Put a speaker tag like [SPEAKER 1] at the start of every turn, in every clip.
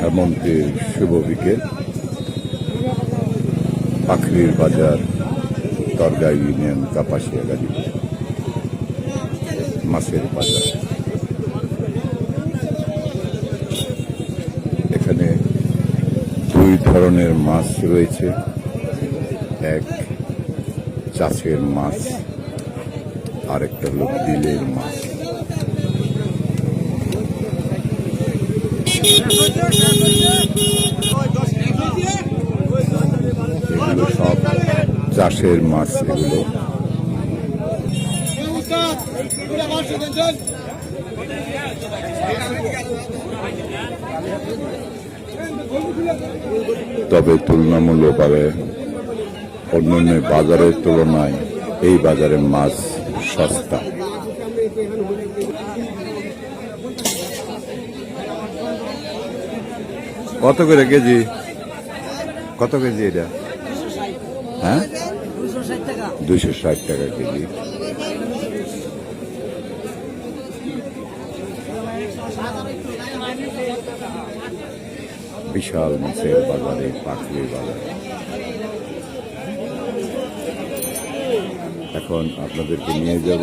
[SPEAKER 1] হেমন্তের শুভ বিকেল পাখরির বাজার দরগা ইউনিয়ন, কাপাসিয়া গাড়ি মাছের বাজার। এখানে দুই ধরনের মাছ রয়েছে। এক চাষের মাছ, আরেকটা হলো বিলের মাছ। সব চাষের মাছ এগুলো। তবে তুলনামূলকভাবে অন্যান্য বাজারের তুলনায় এই বাজারে মাছ সস্তা। কত করে কেজি? কত কেজি এটা? হ্যাঁ? দুইশো ষাট টাকা কেজি। বিশাল মাছের বাজারে পাখলি বাজারে। এখন আপনাদেরকে নিয়ে যাব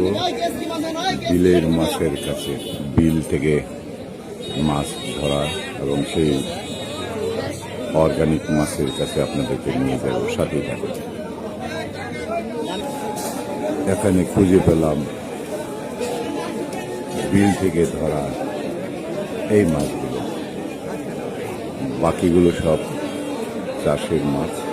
[SPEAKER 1] বিলের মাছের কাছে, বিল থেকে মাছ ধরা এবং সেই অর্গানিক মাছের কাছে আপনাদেরকে নিয়ে যাব সাথে থাকুন এখানে খুঁজে পেলাম বিল থেকে ধরা এই মাছগুলো। বাকিগুলো সব চাষের মাছ।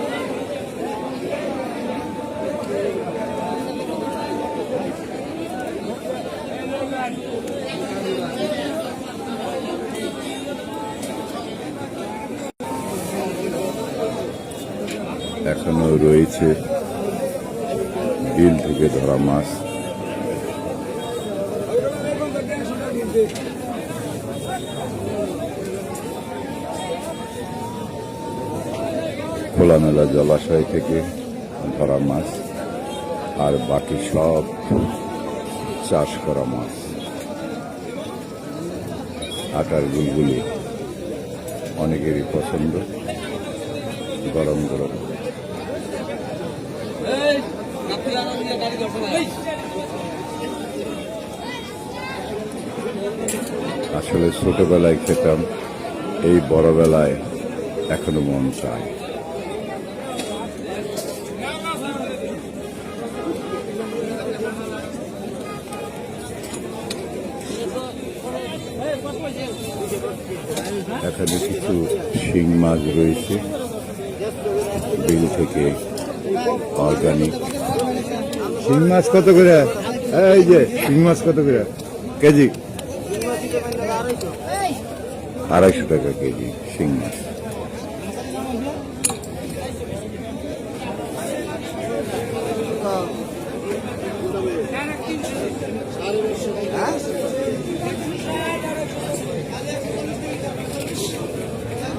[SPEAKER 1] এখনও রয়েছে বিল থেকে ধরা মাছ। খোলামেলা জলাশয় থেকে ধরা মাছ আর বাকি সব চাষ করা মাছ। আটার গুলগুলি অনেকেরই পছন্দ। গরম গরম। আসলে ছোটবেলায় খেতাম, এই বড়বেলায় এখনও মন চায়। এখানে কিছু শিং মাছ রয়েছে, বিল থেকে অর্গানিক শিং মাছ কত করে? এই যে, শিং মাছ কত করে? কেজি? আড়াইশো টাকা কেজি, শিং মাছ।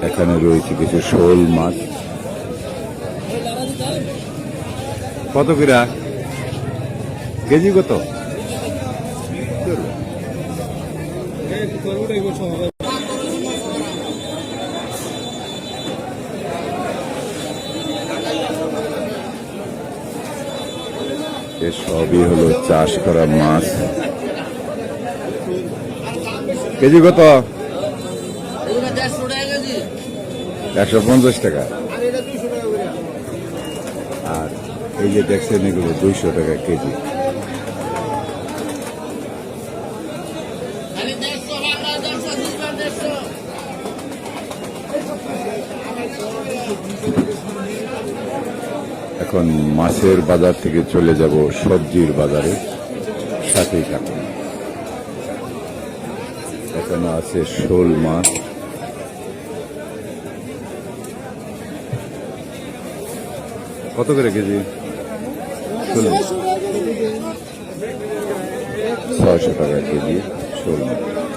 [SPEAKER 1] এখানে রয়েছে কিছু শোল মাছ। কত করে? কেজি কত? সবই হলো চাষ করা মাছ। কেজি কত? একশো পঞ্চাশ টাকা। আর এই যে দেখছেন এগুলো দুইশো টাকা কেজি
[SPEAKER 2] খালি দেড়শো বাংলা দেড়শো দুশো দেড়শো
[SPEAKER 1] এখন মাছের বাজার থেকে চলে যাব সবজির বাজারে। সাথেই থাকুন। এখানে আছে শোল মাছ। কত করে কেজি? ছয়শো টাকা কেজি শোল মাছ।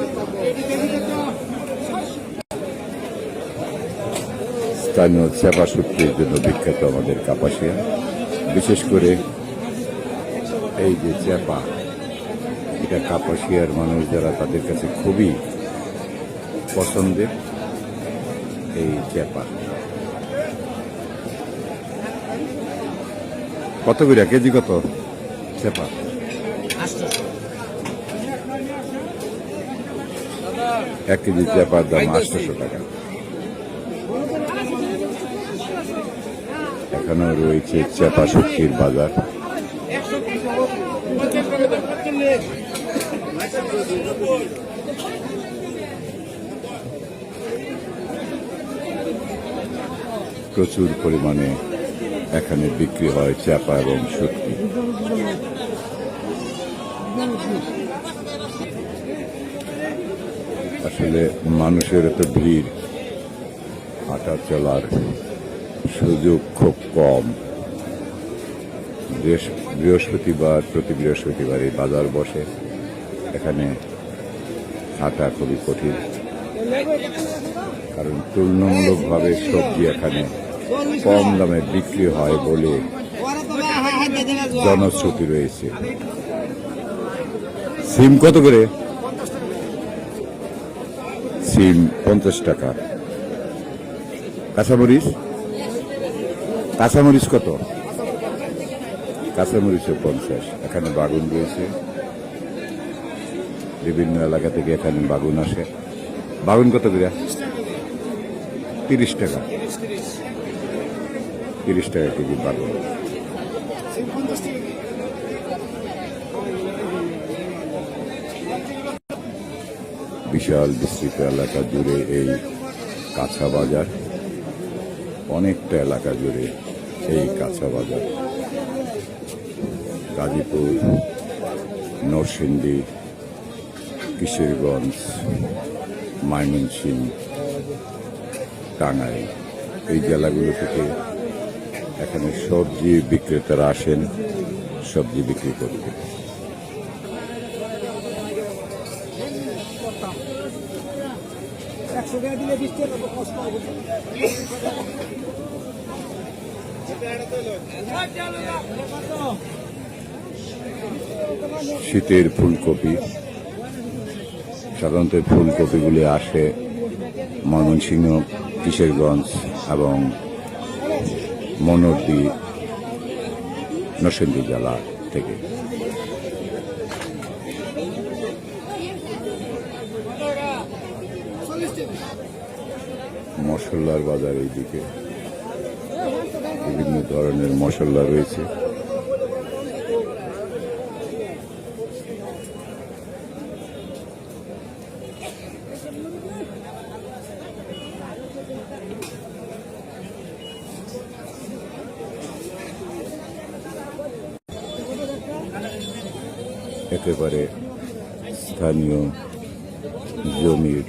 [SPEAKER 1] স্থানীয় চেপা সূত্রের জন্য বিখ্যাত আমাদের কাপাসিয়া। বিশেষ করে এই যে চেপা, এটা কাপাসিয়ার মানুষ যারা তাদের কাছে খুবই পছন্দের এই চেপা। কত করে? কেজি কত চেপা? এক কেজি চেপার দাম আটশোশো টাকা। এখানেও রয়েছে চেপা শক্তির বাজার। প্রচুর পরিমাণে এখানে বিক্রি হয় চাপা এবং শক্তি। আসলে মানুষের এত ভিড়, হাঁটা চলার সুযোগ খুব কম। বৃহস্পতিবার, প্রতি বৃহস্পতিবার এই বাজার বসে। এখানে হাঁটা খুবই কঠিন। কারণ তুলনামূলকভাবে সবজি এখানে কম দামে বিক্রি হয় বলে জনশ্রুতি রয়েছে। সিম কত করে? সিম পঞ্চাশ টাকা। কাঁচামরিচ? কাঁচামরিচ কত? কাঁচামরিচও পঞ্চাশ, এখানে বাগুন রয়েছে। বিভিন্ন এলাকা থেকে এখানে বাগুন আসে। বাগুন কত করে? তিরিশ টাকা। তিরিশ টাকা কেজি বাগুন। বিশাল বিস্তৃত এলাকা জুড়ে এই কাঁচা বাজার। অনেকটা এলাকা জুড়ে এই কাঁচা বাজার। গাজীপুর, নরসিংদী, কিশোরগঞ্জ ময়মনসিংহ টাঙ্গাইল, এই জেলাগুলো থেকে এখানে সবজি বিক্রেতারা আসেন, সবজি বিক্রি করতে।
[SPEAKER 3] একশো টাকা দিলে কষ্ট হবে।
[SPEAKER 1] শীতের ফুলকপি, সাধারণত ফুলকপিগুলি আসে ময়মনসিংহ, কিশোরগঞ্জ এবং মনোরদি নরসিংদী জেলা থেকে। মশলার বাজার এইদিকে। বিভিন্ন ধরনের মশলা রয়েছে। একেবারে স্থানীয় জমির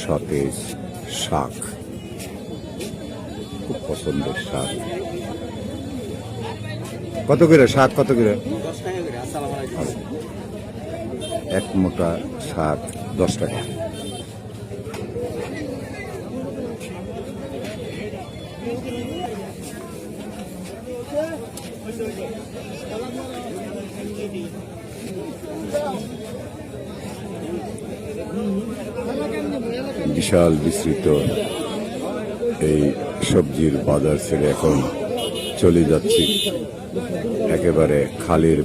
[SPEAKER 1] সতেজ শাক। খুব পছন্দের শাক। কত করে শাক কত করে? এক মোটা শাক দশ টাকা। বিশাল বিস্তৃত এই সবজির বাজার ছেড়ে এখন চলে যাচ্ছি। একেবারে খালের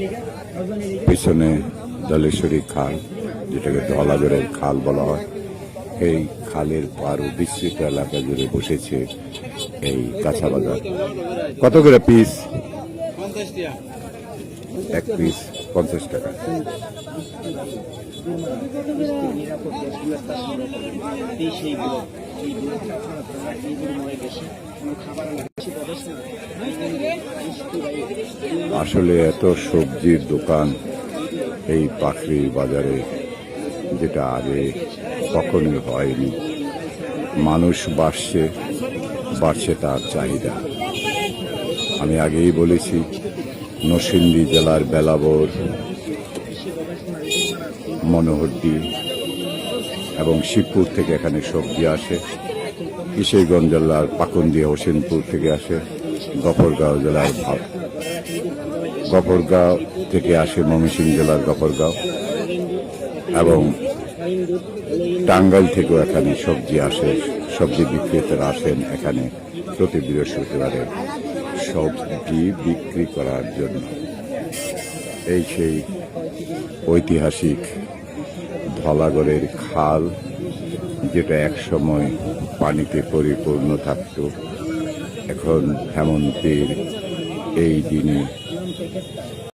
[SPEAKER 3] লেগে
[SPEAKER 1] পিছনে দলেশ্বরী খাল, যেটাকে ধলাগড়ের খাল বলা হয়। এই খালের পার ও বিস্তৃত এলাকা জুড়ে বসেছে এই কাঁচা বাজার। কত করে পিস এক পিস পঞ্চাশ টাকা। আসলে এত সবজির দোকান এই পাখির বাজারে, যেটা আগে কখনোই হয়নি। মানুষ বাড়ছে বাড়ছে তার চাহিদা। আমি আগেই বলেছি নরসিংদী জেলার বেলাবর মনোহরদি এবং শিবপুর থেকে এখানে সবজি আসে। কিশোরগঞ্জ জেলার পাকুন্দিয়া, হোসেনপুর থেকে আসে। গফরগাঁও জেলার ভাব গফরগাঁও থেকে আসে ময়মনসিংহ জেলার গফরগাঁও এবং টাঙ্গাইল থেকেও এখানে সবজি আসে। সবজি বিক্রেতারা আসেন এখানে প্রতি বৃহস্পতিবারে সবজি বিক্রি করার জন্য। এই সেই ঐতিহাসিক ধলাগড়ের খাল, যেটা একসময় পানিতে পরিপূর্ণ থাকত, এখন হেমন্তের এই দিনে